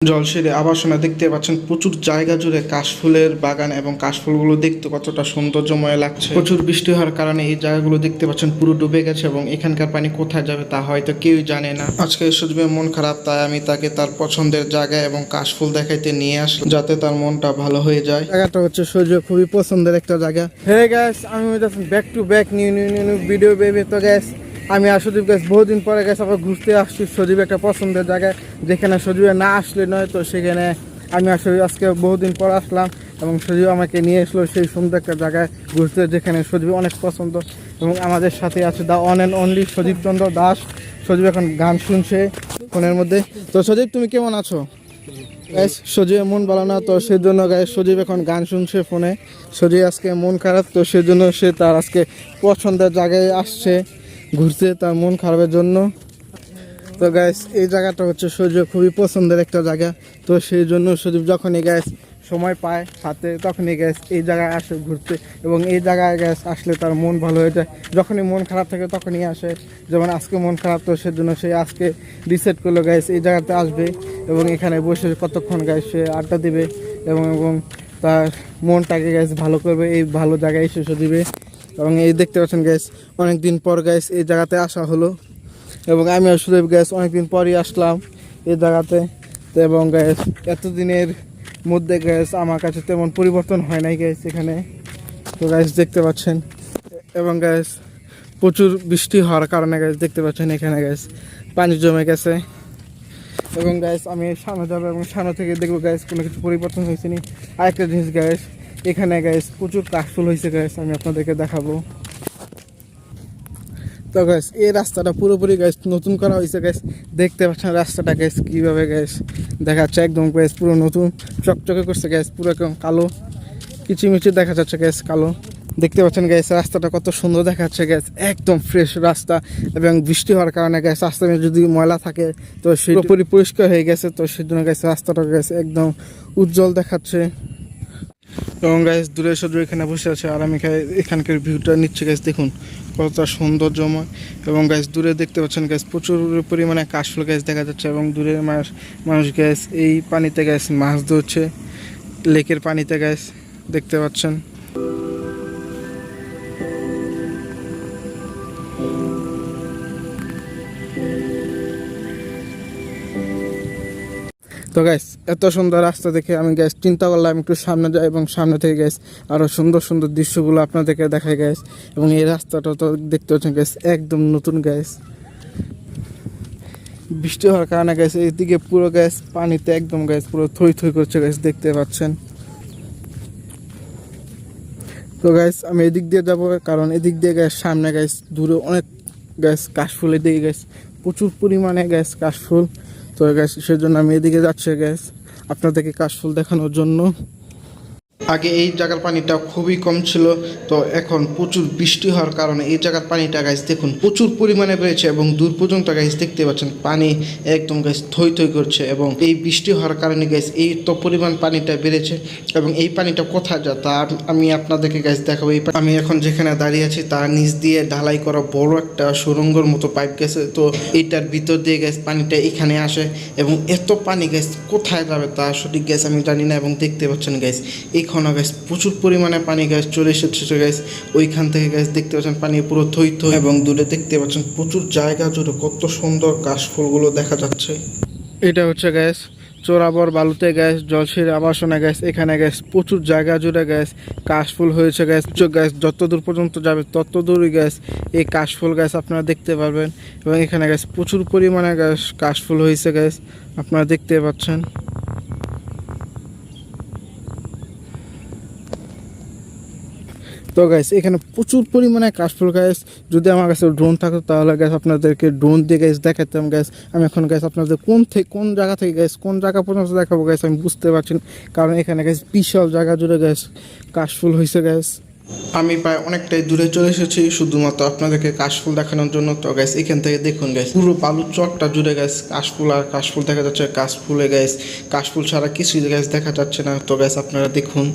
জলসিরে আবাসনা দেখতে পাচ্ছেন প্রচুর জায়গা জুড়ে কাশফুলের বাগান এবং কাশফুলগুলো দেখতে কতটা সৌন্দর্যময় লাগছে। প্রচুর বৃষ্টি হওয়ার কারণে এই জায়গাগুলো দেখতে পাচ্ছেন পুরো ডুবে গেছে এবং এখানকার পানি কোথায় যাবে তা হয়তো কেউই জানে না। আজকে সুজবের মন খারাপ তাই আমি তাকে তার পছন্দের জায়গা এবং কাশফুল দেখাইতে নিয়ে আসলাম যাতে তার মনটা ভালো হয়ে যায়। জায়গাটা হচ্ছে সূর্য খুবই পছন্দের একটা জায়গা। হে গ্যাস আমি back to back new new new video baby তো গ্যাস আমি আর সজীব গ্যাস বহুদিন পরে গেছে আবার ঘুরতে আসছি। সজীব একটা পছন্দের জায়গায়। যেখানে সজীবে না আসলে নয়, তো সেখানে আমি আসলে আজকে বহুদিন পর আসলাম এবং সজীব আমাকে নিয়ে এসলো সেই সুন্দর একটা জায়গায় ঘুরতে যেখানে সজীব অনেক পছন্দ। এবং আমাদের সাথে আছে the one and only Sajib Chandra Das. Sajib এখন গান শুনছে ফোনের মধ্যে। তো সজীব তুমি কেমন আছো? গ্যাস সজীবের মন ভালো না, তো সেই জন্য গ্যাস সজীব এখন গান শুনছে ফোনে। সজীব আজকে মন খারাপ, তো সেই জন্য সে তার আজকে পছন্দের জায়গায় আসছে। ঘুরতে তার মন খারাপের জন্য। তো গ্যাস এই জায়গাটা হচ্ছে সজীব খুবই পছন্দের একটা জায়গা। তো সেই জন্য সজীব যখনই গ্যাস সময় পায় সাথে, তখনই গ্যাস এই জায়গায় আসে ঘুরতে। এবং এই জায়গায় গ্যাস আসলে তার মন ভালো হয়ে যায়। যখনই মন খারাপ থাকে তখনই আসে। যেমন আজকে মন খারাপ, তো সেজন্য সে আজকে ডিসাইড করল গ্যাস এই জায়গাতে আসবে। এবং এখানে বসে কতক্ষণ গ্যাস সে আড্ডা দিবে। এবং এবং তার মনটাকে গ্যাস ভালো করবে, এই ভালো জায়গায় এসে সজীবে এবং এই দেখতে পাচ্ছেন গ্যাস অনেক দিন পর গ্যাস এই জায়গাতে আসা হলো। এবং আমি আসলে গ্যাস অনেকদিন পরই আসলাম এই জায়গাতে। তো এবং গ্যাস এতদিনের মধ্যে গ্যাস আমার কাছে তেমন পরিবর্তন হয় নাই গ্যাস এখানে। তো গ্যাস দেখতে পাচ্ছেন। এবং গ্যাস প্রচুর বৃষ্টি হওয়ার কারণে গ্যাস দেখতে পাচ্ছেন এখানে গ্যাস পানি জমে গেছে। এবং গ্যাস আমি সামনে যাব এবং সামনে থেকে দেখব গ্যাস কোনো কিছু পরিবর্তন হয়েছে নি। আরেকটা জিনিস গ্যাস এখানে গ্যাস প্রচুর কাশফুল হয়েছে গ্যাস আমি আপনাদেরকে দেখাবো। তো গ্যাস এই রাস্তাটা পুরোপুরি গ্যাস নতুন করা হয়েছে গ্যাস দেখতে পাচ্ছেন রাস্তাটা গ্যাস কীভাবে গ্যাস দেখাচ্ছে একদম গ্যাস পুরো নতুন চকচকে করছে গ্যাস পুরো একদম কালো। কিচিমিচি দেখা যাচ্ছে গ্যাস কালো। দেখতে পাচ্ছেন গ্যাস রাস্তাটা কত সুন্দর দেখাচ্ছে গ্যাস একদম ফ্রেশ রাস্তা এবং বৃষ্টি হওয়ার কারণে গ্যাস রাস্তায় যদি ময়লা থাকে তো সেই পুরোপুরি পরিষ্কার হয়ে গেছে। তো সেই জন্য গ্যাস রাস্তাটা গ্যাস একদম উজ্জ্বল দেখাচ্ছে। এবং গাইস দূরে সদূরে এখানে বসে আছে আর আমি এখানে- এখানকার ভিউটা নিচ্ছে গাইস দেখুন, কতটা সৌন্দর্যময়। এবং গাইস দূরে দেখতে পাচ্ছেন গাছ প্রচুর পরিমাণে কাশফুল গাছ দেখা যাচ্ছে এবং দূরে মানুষ মানুষ গ্যাস এই পানিতে গ্যাস মাছ ধরছে, লেকের পানিতে গ্যাস দেখতে পাচ্ছেন। তো গ্যাস এত সুন্দর রাস্তা দেখে আমি গ্যাস চিন্তা করলাম একটু সামনে যাই এবং সামনে থেকে গ্যাস আরও সুন্দর সুন্দর দৃশ্যগুলো আপনাদেরকে দেখাই গ্যাস এবং এই রাস্তাটা তো দেখতে পাচ্ছেন গ্যাস একদম নতুন গ্যাস বৃষ্টি হওয়ার কারণে গ্যাস এইদিকে পুরো গ্যাস পানিতে একদম গ্যাস পুরো থই থই করছে গ্যাস দেখতে পাচ্ছেন। তো গ্যাস আমি এদিক দিয়ে যাব, কারণ এদিক দিয়ে গ্যাস সামনে গ্যাস দূরে অনেক গ্যাস কাশফুলের দিকে গ্যাস প্রচুর পরিমাণে গ্যাস কাশফুল। তো গ্যাস সেজন্য আমি এদিকে যাচ্ছি গ্যাস আপনাদেরকে কাশফুল দেখানোর জন্য। আগে এই জায়গার পানিটা খুবই কম ছিল, তো এখন প্রচুর বৃষ্টি হওয়ার কারণে এই জায়গার পানিটা গাছ দেখুন প্রচুর পরিমাণে বেড়েছে এবং দূর পর্যন্ত গাছ দেখতে পাচ্ছেন পানি একদম গাছ থই থই করছে এবং এই বৃষ্টি হওয়ার কারণে গাছ এই তো পরিমাণ পানিটা বেড়েছে এবং এই পানিটা কোথায় যা তা আমি আপনাদেরকে গাছ দেখাবো। এই আমি এখন যেখানে দাঁড়িয়ে আছি তার নিচ দিয়ে ঢালাই করা বড় একটা সুরঙ্গর মতো পাইপ গেছে, তো এইটার ভিতর দিয়ে গ্যাস পানিটা এখানে আসে এবং এত পানি গ্যাস কোথায় যাবে তা সঠিক গ্যাস আমি জানি না এবং দেখতে পাচ্ছেন গ্যাস এইখানে গ্যাস প্রচুর পরিমাণে পানি গ্যাস চলে এসেছে গ্যাস ওইখান থেকে গ্যাস দেখতে পাচ্ছেন পানি পুরো থই এবং দূরে দেখতে পাচ্ছেন প্রচুর জায়গা জুড়ে কত সুন্দর কাশফুলগুলো দেখা যাচ্ছে। এটা হচ্ছে গ্যাস চোরাবর বালুতে গ্যাস জলসির আবাসনে গ্যাস এখানে গ্যাস প্রচুর জায়গা জুড়ে গ্যাস কাশফুল হয়েছে গ্যাস গ্যাস যত দূর পর্যন্ত যাবে তত দূরই গ্যাস এই কাশফুল গ্যাস আপনারা দেখতে পারবেন। এবং এখানে গ্যাস প্রচুর পরিমাণে গ্যাস কাশফুল হয়েছে গ্যাস আপনারা দেখতে পাচ্ছেন। তো গাইস এখানে প্রচুর পরিমাণে কাশফুল গ্যাস যদি আমার কাছে ড্রোন থাকতো তাহলে গ্যাস আপনাদেরকে ড্রোন দিয়ে গ্যাস দেখাতাম গ্যাস আমি এখন গ্যাস আপনাদের কোন থেকে কোন জায়গা থেকে গ্যাস কোন জায়গা পর্যন্ত দেখাবো গ্যাস আমি বুঝতে পারছি। কারণ এখানে গ্যাস বিশাল জায়গা জুড়ে গ্যাস কাশফুল হয়েছে গ্যাস আমি প্রায় অনেকটাই দূরে চলে এসেছি, শুধুমাত্র আপনাদেরকে কাশফুল দেখানোর জন্য। তো গ্যাস এখান থেকে দেখুন গ্যাস পুরো বালুর চটটা জুড়ে গ্যাস কাশফুল আর কাশফুল দেখা যাচ্ছে। কাশফুলে গ্যাস কাশফুল ছাড়া কিছুই গ্যাস দেখা যাচ্ছে না। তো গ্যাস আপনারা দেখুন।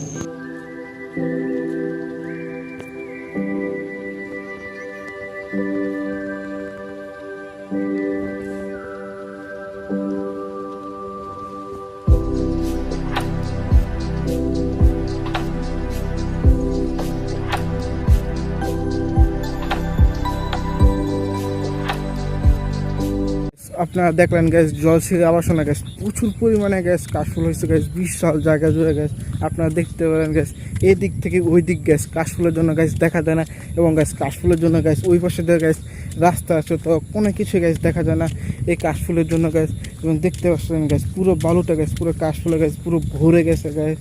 আপনারা দেখলেন গ্যাস জলসিরি আবাসনা গ্যাস প্রচুর পরিমাণে গ্যাস কাশফুল হয়েছে গ্যাস বিশাল জায়গা জুড়ে গ্যাস আপনারা দেখতে পারেন গ্যাস এই দিক থেকে ওই দিক গ্যাস কাশফুলের জন্য গ্যাস দেখা যায় না এবং গ্যাস কাশফুলের জন্য গ্যাস ওই পাশে দিয়ে গ্যাস রাস্তা আছে তো কোনো কিছু গ্যাস দেখা যায় না। এই কাশফুলের জন্য গ্যাস এবং দেখতে পাচ্ছেন গ্যাস পুরো বালুটা গ্যাস পুরো কাশফুলে গ্যাস পুরো ভরে গেছে গ্যাস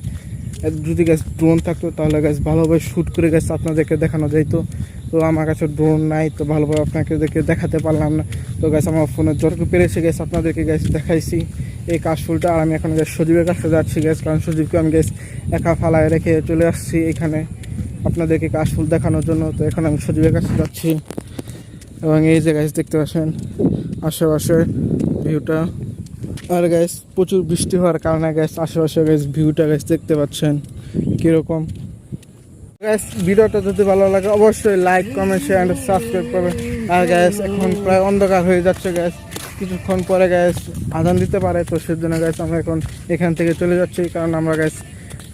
যদি গ্যাস ড্রোন থাকতো তাহলে গ্যাস ভালোভাবে শ্যুট করে গ্যাস আপনাদেরকে দেখানো যাইতো। তো আমার কাছে ড্রোন নাই, তো ভালোভাবে আপনাকে দেখে দেখাতে পারলাম না। তো গ্যাস আমার ফোনে যতটুকু পেরেছে গ্যাস আপনাদেরকে গ্যাস দেখাইছি। এই কাশফুলটা আর আমি এখন গ্যাস সজীবের কাছে যাচ্ছি গ্যাস কারণ সজীবকে আমি গ্যাস একা ফালায় রেখে চলে আসছি এখানে আপনাদেরকে কাশফুল দেখানোর জন্য। তো এখন আমি সজীবের কাছে যাচ্ছি। এবং এই যে গ্যাস দেখতে পাচ্ছেন আশেপাশে ভিউটা আর গ্যাস প্রচুর বৃষ্টি হওয়ার কারণে গ্যাস আশেপাশে গ্যাস ভিউটা গ্যাস দেখতে পাচ্ছেন কীরকম। গ্যাস ভিডিওটা যদি ভালো লাগে, অবশ্যই like comment share and subscribe করবেন। আর গ্যাস এখন প্রায় অন্ধকার হয়ে যাচ্ছে গ্যাস কিছুক্ষণ পরে গ্যাস আদান দিতে পারে, তো সেজন্য গ্যাস আমরা এখন এখান থেকে চলে যাচ্ছি। কারণ আমরা গ্যাস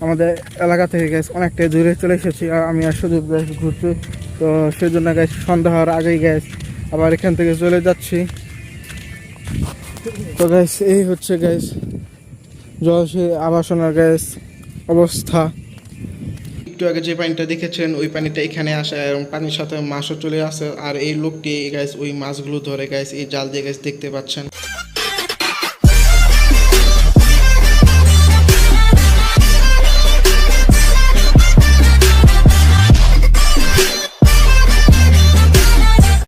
আমাদের এলাকা থেকে গ্যাস অনেকটাই দূরে চলে এসেছি, আর আমি আর শুধু গ্যাস ঘুরতে। তো সেজন্য গ্যাস সন্ধ্যা হওয়ার আগেই গ্যাস আবার এখান থেকে চলে যাচ্ছি। তো গ্যাস এই হচ্ছে গ্যাস জলসে আবাসনের গ্যাস অবস্থা। একটু আগে যে পানিটা দেখেছেন, ওই পানিটা এখানে আসে এবং পানির সাথে মাছও চলে আসে। আর এই লোকটি গাছ ওই মাছগুলো ধরে গাছ এই জাল দিয়ে গাছ দেখতে পাচ্ছেন।